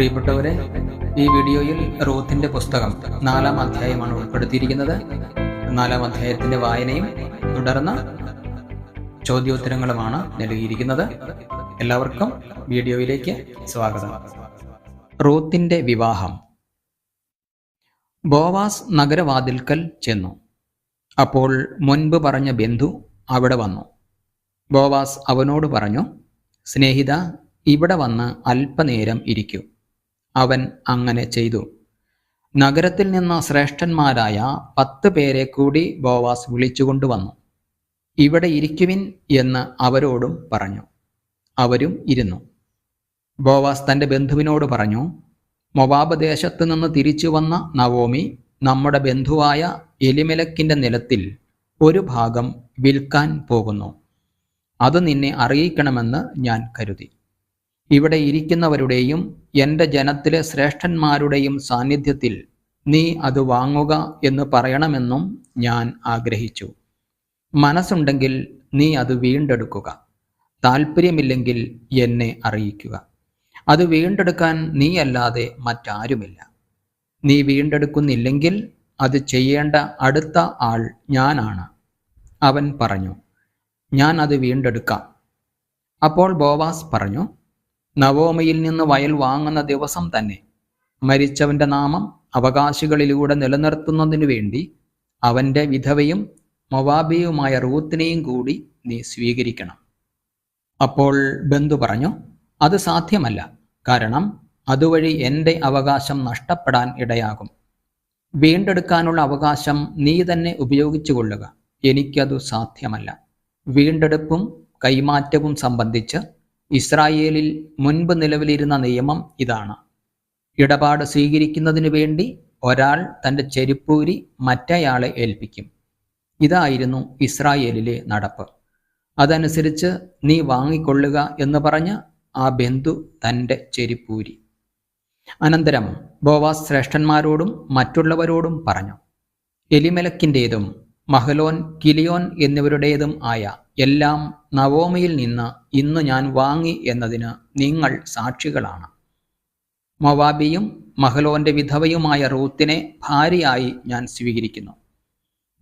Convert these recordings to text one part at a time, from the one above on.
പ്രിയപ്പെട്ടവരെ ഈ വീഡിയോയിൽ റൂത്തിന്റെ പുസ്തകം നാലാം അധ്യായമാണ് ഉൾപ്പെടുത്തിയിരിക്കുന്നത്. നാലാം അധ്യായത്തിന്റെ വായനയും തുടർന്ന് ചോദ്യോത്തരങ്ങളുമാണ് നൽകിയിരിക്കുന്നത്. എല്ലാവർക്കും വീഡിയോയിലേക്ക് സ്വാഗതം. റൂത്തിന്റെ വിവാഹം. ബോവാസ് നഗരവാതിൽക്കൽ ചെന്നു. അപ്പോൾ മുൻപ് പറഞ്ഞ ബന്ധു അവിടെ വന്നു. ബോവാസ് അവനോട് പറഞ്ഞു സ്നേഹിത ഇവിടെ വന്ന് അല്പനേരം ഇരിക്കൂ. അവൻ അങ്ങനെ ചെയ്തു. നഗരത്തിൽ നിന്ന് ശ്രേഷ്ഠന്മാരായ പത്ത് പേരെ കൂടി ബോവാസ് വിളിച്ചുകൊണ്ടുവന്നു ഇവിടെ ഇരിക്കുവിൻ എന്ന് അവരോടും പറഞ്ഞു. അവരും ഇരുന്നു. ബോവാസ് തന്റെ ബന്ധുവിനോട് പറഞ്ഞു മൊവാബ് ദേശത്ത് നിന്ന് തിരിച്ചു വന്ന നവോമി നമ്മുടെ ബന്ധുവായ എലിമലക്കിന്റെ നിലത്തിൽ ഒരു ഭാഗം വിൽക്കാൻ പോകുന്നു. അത് നിന്നെ അറിയിക്കണമെന്ന് ഞാൻ കരുതി. ഇവിടെ ഇരിക്കുന്നവരുടെയും എന്റെ ജനത്തിലെ ശ്രേഷ്ഠന്മാരുടെയും സാന്നിധ്യത്തിൽ നീ അത് വാങ്ങുക എന്ന് പറയണമെന്നും ഞാൻ ആഗ്രഹിച്ചു. മനസ്സുണ്ടെങ്കിൽ നീ അത് വീണ്ടെടുക്കുക. താല്പര്യമില്ലെങ്കിൽ എന്നെ അറിയിക്കുക. അത് വീണ്ടെടുക്കാൻ നീയല്ലാതെ മറ്റാരുമില്ല. നീ വീണ്ടെടുക്കുന്നില്ലെങ്കിൽ അത് ചെയ്യേണ്ട അടുത്ത ആൾ ഞാനാണ്. അവൻ പറഞ്ഞു ഞാൻ അത് വീണ്ടെടുക്കാം. അപ്പോൾ ബോവാസ് പറഞ്ഞു നവോമയിൽ നിന്ന് വയൽ വാങ്ങുന്ന ദിവസം തന്നെ മരിച്ചവന്റെ നാമം അവകാശികളിലൂടെ നിലനിർത്തുന്നതിനു വേണ്ടി അവന്റെ വിധവയും മൊവാബിയുമായ റൂത്തിനെയും കൂടി നീ സ്വീകരിക്കണം. അപ്പോൾ ബന്ധു പറഞ്ഞു അത് സാധ്യമല്ല. കാരണം അതുവഴി എന്റെ അവകാശം നഷ്ടപ്പെടാൻ ഇടയാകും. വീണ്ടെടുക്കാനുള്ള അവകാശം നീ തന്നെ ഉപയോഗിച്ചു കൊള്ളുക. എനിക്കതു സാധ്യമല്ല. വീണ്ടെടുപ്പും കൈമാറ്റവും സംബന്ധിച്ച് ഇസ്രായേലിൽ മുൻപ് നിലവിലിരുന്ന നിയമം ഇതാണ്. ഇടപാട് സ്വീകരിക്കുന്നതിനു വേണ്ടി ഒരാൾ തന്റെ ചെരുപ്പൂരി മറ്റയാളെ ഏൽപ്പിക്കും. ഇതായിരുന്നു ഇസ്രായേലിലെ നടപ്പ്. അതനുസരിച്ച് നീ വാങ്ങിക്കൊള്ളുക എന്ന് പറഞ്ഞ് ആ ബന്ധു തന്റെ ചെരുപ്പൂരി. അനന്തരം ബോവാസ് ശ്രേഷ്ഠന്മാരോടും മറ്റുള്ളവരോടും പറഞ്ഞു എലിമലക്കിന്റേതും മഹലോൻ കിലിയോൻ എന്നിവരുടേതും ആയ എല്ലാം നവോമിയിൽ നിന്ന് ഇന്ന് ഞാൻ വാങ്ങി എന്നതിന് നിങ്ങൾ സാക്ഷികളാണ്. മൊവാബിയും മഹലോന്റെ വിധവയുമായ റൂത്തിനെ ഭാര്യയായി ഞാൻ സ്വീകരിക്കുന്നു.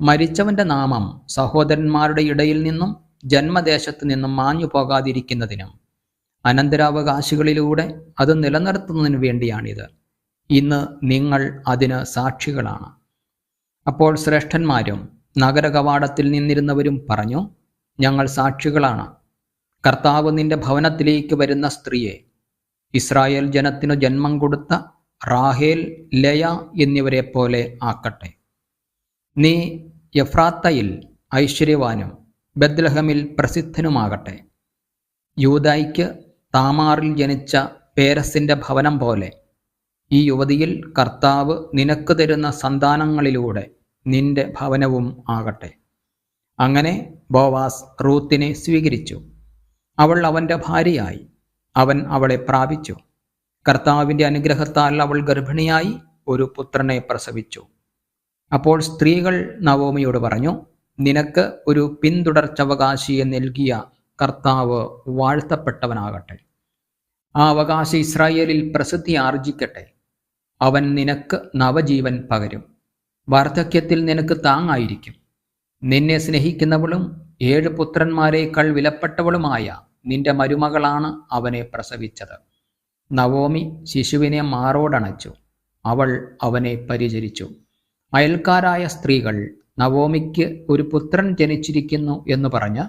മരിച്ചവന്റെ നാമം സഹോദരന്മാരുടെ ഇടയിൽ നിന്നും ജന്മദേശത്തു നിന്നും മാഞ്ഞു പോകാതിരിക്കുന്നതിനും അനന്തരാവകാശികളിലൂടെ അത് നിലനിർത്തുന്നതിനു വേണ്ടിയാണിത്. ഇന്ന് നിങ്ങൾ അതിന് സാക്ഷികളാണ്. അപ്പോൾ ശ്രേഷ്ഠന്മാരും നഗരകവാടത്തിൽ നിന്നിരുന്നവരും പറഞ്ഞു ഞങ്ങൾ സാക്ഷികളാണ്. കർത്താവ് നിന്റെ ഭവനത്തിലേക്ക് വരുന്ന സ്ത്രീയെ. ഇസ്രായേൽ ജനത്തിനു ജന്മം കൊടുത്ത റാഹേൽ ലയ എന്നിവരെ പോലെ ആക്കട്ടെ. നീ യഫ്രാത്തയിൽ ഐശ്വര്യവാനും ബദ്ലഹമിൽ പ്രസിദ്ധനുമാകട്ടെ. യൂതായിക്ക് താമാറിൽ ജനിച്ച പേരസിന്റെ ഭവനം പോലെ. ഈ യുവതിയിൽ കർത്താവ് നിനക്ക് തരുന്ന സന്താനങ്ങളിലൂടെ നിന്റെ ഭവനവും ആകട്ടെ. അങ്ങനെ ബോവാസ് റൂത്തിനെ സ്വീകരിച്ചു. അവൾ അവന്റെ ഭാര്യയായി. അവൻ അവളെ പ്രാപിച്ചു. കർത്താവിന്റെ അനുഗ്രഹത്താൽ അവൾ ഗർഭിണിയായി ഒരു പുത്രനെ പ്രസവിച്ചു. അപ്പോൾ സ്ത്രീകൾ നവോമിയോട് പറഞ്ഞു നിനക്ക് ഒരു പിന്തുടർച്ചവകാശിയെ നൽകിയ കർത്താവ് വാഴ്ത്തപ്പെട്ടവനാകട്ടെ. ആ അവകാശി ഇസ്രായേലിൽ പ്രസിദ്ധി ആർജിക്കട്ടെ. അവൻ നിനക്ക് നവജീവൻ പകരും. വാർദ്ധക്യത്തിൽ നിനക്ക് താങ്ങായിരിക്കും. നിന്നെ സ്നേഹിക്കുന്നവളും ഏഴ് പുത്രന്മാരെക്കാൾ വിലപ്പെട്ടവളുമായ നിന്റെ മരുമകളാണ് അവനെ പ്രസവിച്ചത്. നവോമി ശിശുവിനെ മാറോടണച്ചു. അവൾ അവനെ പരിചരിച്ചു. അയൽക്കാരായ സ്ത്രീകൾ നവോമിക്ക് ഒരു പുത്രൻ ജനിച്ചിരിക്കുന്നു എന്ന് പറഞ്ഞ്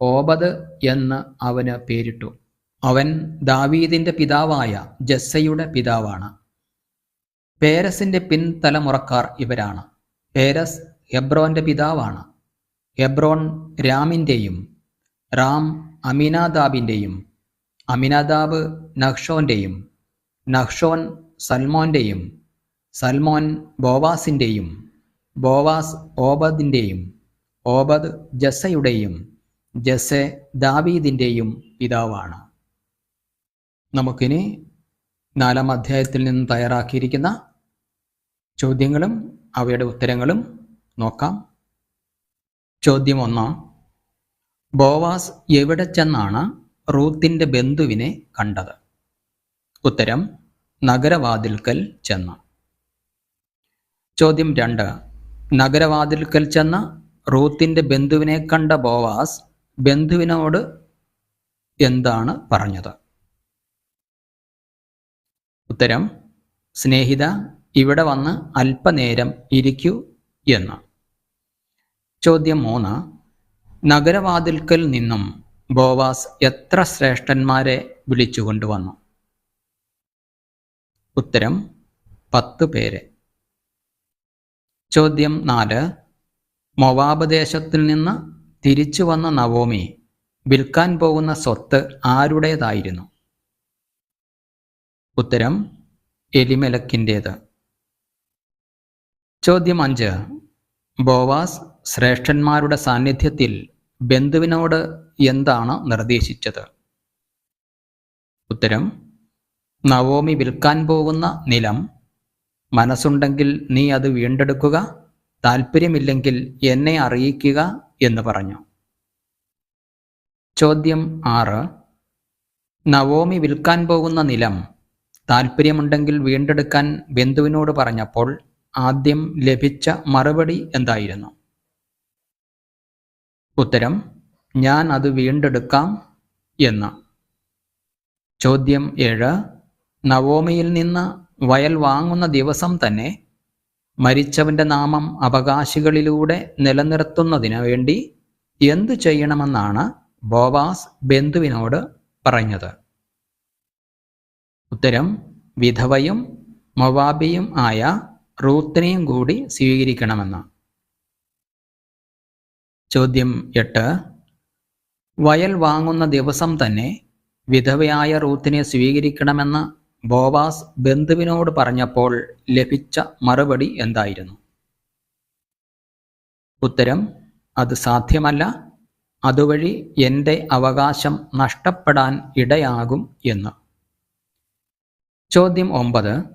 ഓബദ് എന്ന് അവന് പേരിട്ടു. അവൻ ദാവീദിന്റെ പിതാവായ ജസ്സയുടെ പിതാവാണ്. പേരസിന്റെ പിൻതലമുറക്കാർ ഇവരാണ്. പേരസ് ഹെബ്രോന്റെ പിതാവാണ്. ഹെബ്രോൻ രാമിന്റെയും റാം അമിനാദാബിന്റെയും അമിനാദാബ് നഹ്ഷോന്റെയും നഹ്ഷോൻ സൽമോന്റെയും സൽമോൻ ബോവാസിന്റെയും ബോവാസ് ഓബദിന്റെയും ഓബദ് ജസയുടെയും ജസെ ദാവീദിന്റെയും പിതാവാണ്. നമുക്കിനി നാലാം അധ്യായത്തിൽ നിന്ന് തയ്യാറാക്കിയിരിക്കുന്ന ചോദ്യങ്ങളും അവയുടെ ഉത്തരങ്ങളും നോക്കാം. ചോദ്യം ഒന്ന് ബോവാസ് എവിടെ ചെന്നാണ് റൂത്തിന്റെ ബന്ധുവിനെ കണ്ടത്? ഉത്തരം നഗരവാതിൽക്കൽ ചെന്ന. ചോദ്യം രണ്ട് നഗരവാതിൽക്കൽ ചെന്ന റൂത്തിന്റെ ബന്ധുവിനെ കണ്ട ബോവാസ് ബന്ധുവിനോട് എന്താണ് പറഞ്ഞത്? ഉത്തരം സ്നേഹിത ഇവിടെ വന്ന് അല്പനേരം ഇരിക്കൂ എന്ന്. ചോദ്യം മൂന്ന്. നഗരവാതിൽക്കൽ നിന്നും ബോവാസ് എത്ര ശ്രേഷ്ഠന്മാരെ വിളിച്ചുകൊണ്ടുവന്നു ഉത്തരം പത്ത് പേരെ. ചോദ്യം നാല്. മൊവാപദേശത്തിൽ നിന്ന് തിരിച്ചു വന്ന നവോമി വിൽക്കാൻ പോകുന്ന സ്വത്ത് ആരുടേതായിരുന്നു? ഉത്തരം എലിമലക്കിന്റേത് ചോദ്യം അഞ്ച്. ബോവാസ് ശ്രേഷ്ഠന്മാരുടെ സാന്നിധ്യത്തിൽ ബന്ധുവിനോട് എന്താണ് നിർദ്ദേശിച്ചത്? ഉത്തരം നവോമി വിൽക്കാൻ പോകുന്ന നിലം. മനസ്സുണ്ടെങ്കിൽ നീ അത് വീണ്ടെടുക്കുക താല്പര്യമില്ലെങ്കിൽ എന്നെ അറിയിക്കുക എന്ന് പറഞ്ഞു. ചോദ്യം ആറ്. നവോമി വിൽക്കാൻ പോകുന്ന നിലം താല്പര്യമുണ്ടെങ്കിൽ വീണ്ടെടുക്കാൻ ബന്ധുവിനോട് പറഞ്ഞപ്പോൾ ആദ്യം ലഭിച്ച മറുപടി എന്തായിരുന്നു? ഉത്തരം ഞാൻ അത് വീണ്ടെടുക്കാം എന്ന്. ചോദ്യം ഏഴ് നവോമിയിൽ നിന്ന് വയൽ വാങ്ങുന്ന ദിവസം തന്നെ മരിച്ചവന്റെ നാമം അവകാശികളിലൂടെ നിലനിർത്തുന്നതിന് വേണ്ടി എന്തു ചെയ്യണമെന്നാണ് ബോവാസ് ബന്ധുവിനോട് പറഞ്ഞത്. ഉത്തരം വിധവയും മൊവാബിയും ആയ റൂത്തിനെയും കൂടി സ്വീകരിക്കണമെന്ന്. ചോദ്യം എട്ട്. വയൽ വാങ്ങുന്ന ദിവസം തന്നെ വിധവയായ റൂത്തിനെ സ്വീകരിക്കണമെന്ന് ബോവാസ് ബന്ധുവിനോട് പറഞ്ഞപ്പോൾ ലഭിച്ച മറുപടി എന്തായിരുന്നു? ഉത്തരം അത് സാധ്യമല്ല. അതുവഴി എന്റെ അവകാശം നഷ്ടപ്പെടാൻ ഇടയാകും എന്ന്. ചോദ്യം ഒമ്പത്.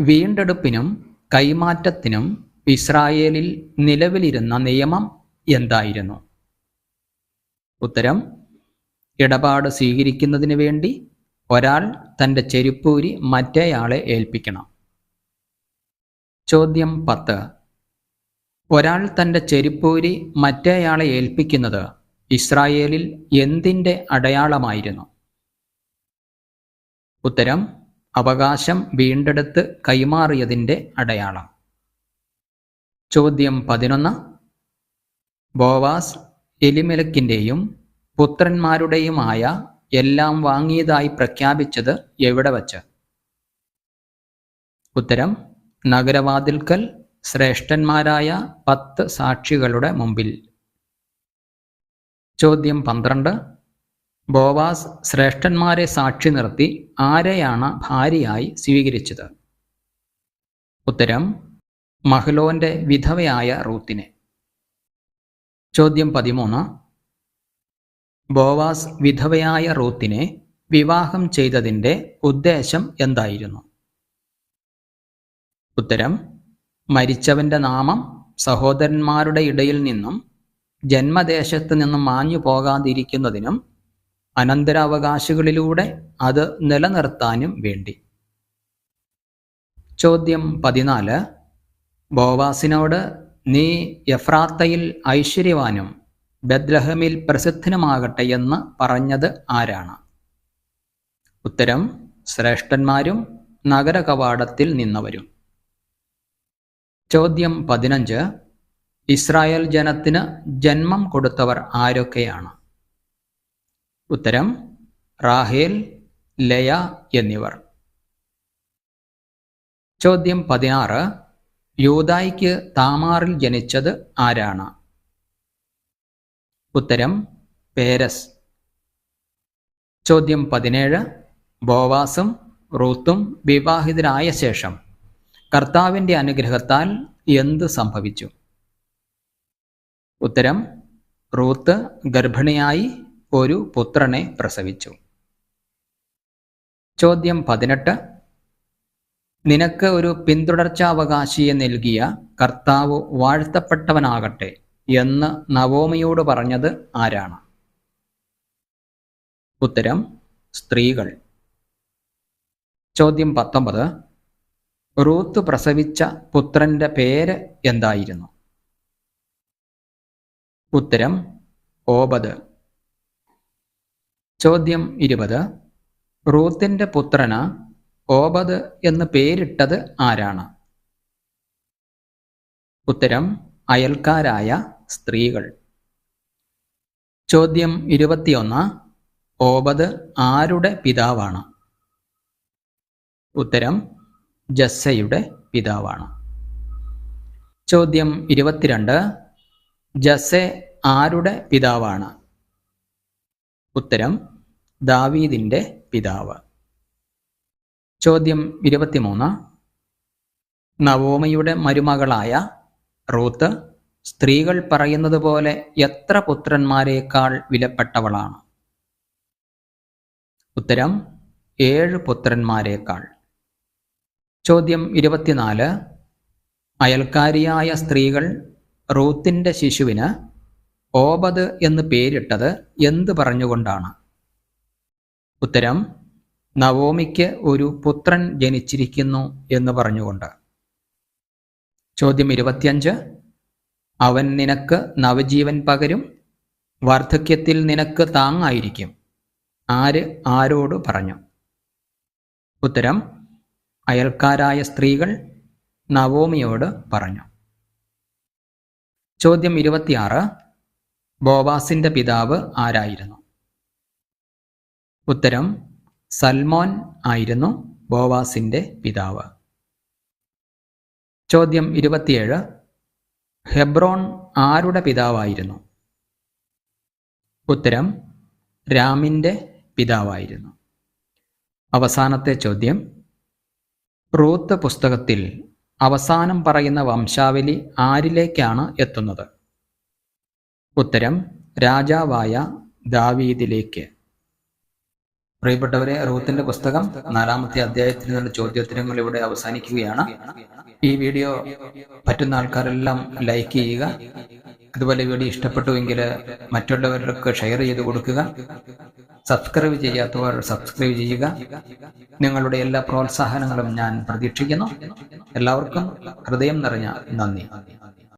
വീണ്ടെടുപ്പിനും കൈമാറ്റത്തിനും ഇസ്രായേലിൽ നിലവിലിരുന്ന നിയമം എന്തായിരുന്നു? ഉത്തരം ഇടപാട് സ്വീകരിക്കുന്നതിന് വേണ്ടി ഒരാൾ തന്റെ ചെരുപ്പൂരി മറ്റേയാളെ ഏൽപ്പിക്കണം. ചോദ്യം പത്ത്. ഒരാൾ തന്റെ ചെരുപ്പൂരി മറ്റേയാളെ ഏൽപ്പിക്കുന്നത് ഇസ്രായേലിൽ എന്തിന്റെ അടയാളമായിരുന്നു? ഉത്തരം അവകാശം വീണ്ടെടുത്ത് കൈമാറിയതിന്റെ അടയാളം. ചോദ്യം പതിനൊന്ന്. ബോവാസ് എലിമെലക്കിന്റെയും പുത്രന്മാരുടെയുമായ എല്ലാം വാങ്ങിയതായി പ്രഖ്യാപിച്ചത് എവിടെ വച്ച്? ഉത്തരം നഗരവാതിൽക്കൽ ശ്രേഷ്ഠന്മാരായ പത്ത് സാക്ഷികളുടെ മുമ്പിൽ. ചോദ്യം പന്ത്രണ്ട്. ബോവാസ് ശ്രേഷ്ഠന്മാരെ സാക്ഷി നിർത്തി ആരെയാണ് ഭാര്യയായി സ്വീകരിച്ചത്? ഉത്തരം മഹ്ലോന്റെ വിധവയായ റൂത്തിനെ. ചോദ്യം പതിമൂന്ന്. ബോവാസ് വിധവയായ റൂത്തിനെ വിവാഹം ചെയ്തതിന്റെ ഉദ്ദേശം എന്തായിരുന്നു? ഉത്തരം മരിച്ചവന്റെ നാമം സഹോദരന്മാരുടെ ഇടയിൽ നിന്നും ജന്മദേശത്ത് നിന്നും മാഞ്ഞു പോകാതിരിക്കുന്നതിനും അനന്തരാവകാശികളിലൂടെ അത് നിലനിർത്താനും വേണ്ടി. ചോദ്യം പതിനാല്. ബോവാസിനോട് നീ എഫ്രാത്തയിൽ ഐശ്വര്യവാനും ബദ്ലഹമിൽ പ്രസിദ്ധനുമാകട്ടെ എന്ന് പറഞ്ഞത് ആരാണ്? ഉത്തരം ശ്രേഷ്ഠന്മാരും നഗരകവാടത്തിൽ നിന്നവരും. ചോദ്യം പതിനഞ്ച്. ഇസ്രായേൽ ജനത്തിന് ജന്മം കൊടുത്തവർ ആരൊക്കെയാണ്? ഉത്തരം റാഹേൽ ലയ എന്നിവർ. ചോദ്യം പതിനാറ്. യൂതായിക്ക് താമാറിൽ ജനിച്ചത് ആരാണ്? ഉത്തരം പേരസ്. ചോദ്യം പതിനേഴ്. ബോവാസും റൂത്തും വിവാഹിതരായ ശേഷം കർത്താവിന്റെ അനുഗ്രഹത്താൽ എന്ത് സംഭവിച്ചു? ഉത്തരം റൂത്ത് ഗർഭിണിയായി ഒരു പുത്രനെ പ്രസവിച്ചു. ചോദ്യം പതിനെട്ട്. നിനക്ക് ഒരു പിന്തുടർച്ചാവകാശിയെ നൽകിയ കർത്താവ് വാഴ്ത്തപ്പെട്ടവനാകട്ടെ എന്ന് നവോമിയോട് പറഞ്ഞത് ആരാണ്? ഉത്തരം സ്ത്രീകൾ. ചോദ്യം പത്തൊമ്പത്. റൂത്ത് പ്രസവിച്ച പുത്രന്റെ പേര് എന്തായിരുന്നു? ഉത്തരം ഓബദ്. ചോദ്യം ഇരുപത്. റൂത്തിന്റെ പുത്രന് ഓബദ് എന്ന് പേരിട്ടത് ആരാണ്? ഉത്തരം അയൽക്കാരായ സ്ത്രീകൾ. ചോദ്യം ഇരുപത്തിയൊന്ന്. ഓബദ് ആരുടെ പിതാവാണ്? ഉത്തരം ജസ്സയുടെ പിതാവാണ്. ചോദ്യം ഇരുപത്തിരണ്ട്. ജസ്സെ ആരുടെ പിതാവാണ്? ഉത്തരം ദാവീദിന്റെ പിതാവ്. ചോദ്യം ഇരുപത്തിമൂന്ന്. നവോമയുടെ മരുമകളായ റൂത്ത് സ്ത്രീകൾ പറയുന്നത് പോലെ എത്ര പുത്രന്മാരെക്കാൾ വിലപ്പെട്ടവളാണ്? ഉത്തരം ഏഴ് പുത്രന്മാരെക്കാൾ. ചോദ്യം ഇരുപത്തിനാല്. അയൽക്കാരിയായ സ്ത്രീകൾ റൂത്തിന്റെ ശിശുവിന് ഓബദ് എന്ന് പേരിട്ടത് എന്ത് പറഞ്ഞുകൊണ്ടാണ്? ഉത്തരം നവോമിക്ക് ഒരു പുത്രൻ ജനിച്ചിരിക്കുന്നു എന്ന് പറഞ്ഞുകൊണ്ട്. ചോദ്യം ഇരുപത്തിയഞ്ച്. അവൻ നിനക്ക് നവജീവൻ പകരും വാർദ്ധക്യത്തിൽ നിനക്ക് താങ്ങായിരിക്കും. ആര് ആരോട് പറഞ്ഞു? ഉത്തരം അയൽക്കാരായ സ്ത്രീകൾ നവോമിയോട് പറഞ്ഞു. ചോദ്യം ഇരുപത്തിയാറ്. ബോവാസിന്റെ പിതാവ് ആരായിരുന്നു? ഉത്തരം സൽമോൻ ആയിരുന്നു ബോവാസിന്റെ പിതാവ്. ചോദ്യം ഇരുപത്തിയേഴ് ഹെബ്രോൺ ആരുടെ പിതാവായിരുന്നു? ഉത്തരം രാമിന്റെ പിതാവായിരുന്നു. അവസാനത്തെ ചോദ്യം റൂത്ത് പുസ്തകത്തിൽ അവസാനം പറയുന്ന വംശാവലി ആരിലേക്കാണ് എത്തുന്നത്? ഉത്തരം രാജാവായ ദാവീദിലേക്ക്. പ്രിയപ്പെട്ടവരെ റൂത്തിന്റെ പുസ്തകം നാലാമത്തെ അധ്യായത്തിൽ നിന്നുള്ള ചോദ്യോത്തരങ്ങൾ ഇവിടെ അവസാനിക്കുകയാണ്. ഈ വീഡിയോ പറ്റുന്ന ആൾക്കാരെല്ലാം ലൈക്ക് ചെയ്യുക. അതുപോലെ വീഡിയോ ഇഷ്ടപ്പെട്ടുവെങ്കിൽ മറ്റുള്ളവർക്ക് ഷെയർ ചെയ്ത് കൊടുക്കുക. സബ്സ്ക്രൈബ് ചെയ്യാത്തവർ സബ്സ്ക്രൈബ് ചെയ്യുക. നിങ്ങളുടെ എല്ലാ പ്രോത്സാഹനങ്ങളും ഞാൻ പ്രതീക്ഷിക്കുന്നു. എല്ലാവർക്കും ഹൃദയം നിറഞ്ഞ നന്ദി.